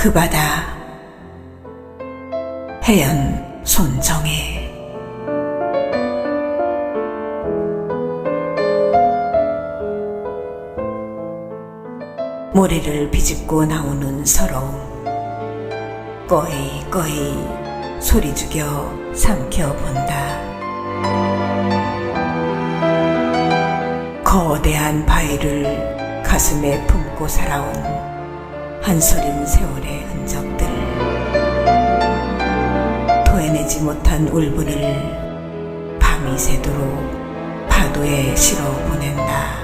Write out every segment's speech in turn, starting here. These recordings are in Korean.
그 바다. 해연 손정혜. 모래를 비집고 나오는 서러움. 꺼이 꺼이 소리 죽여 삼켜본다. 거대한 바위를 가슴에 품고 살아온 한서린 세월의 흔적들 토해내지 못한 울분을 밤이 새도록 파도에 실어 보낸다.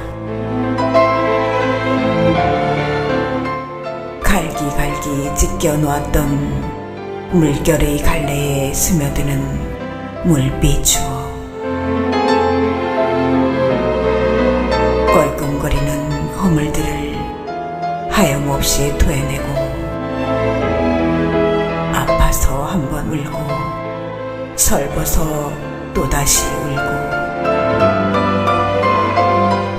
갈기갈기 찢겨 놓았던 물결의 갈래에 스며드는 물빛 추억. 껄끔거리는 허물들을 하염없이 토해내고 아파서 한 번 울고 설퍼서 또다시 울고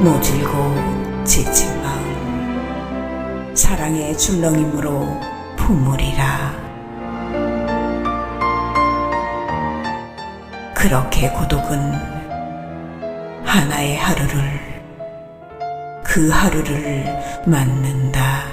모질고 지친 마음 사랑의 줄렁임으로 품으리라. 그렇게 고독은 하나의 하루를 그 하루를 맞는다.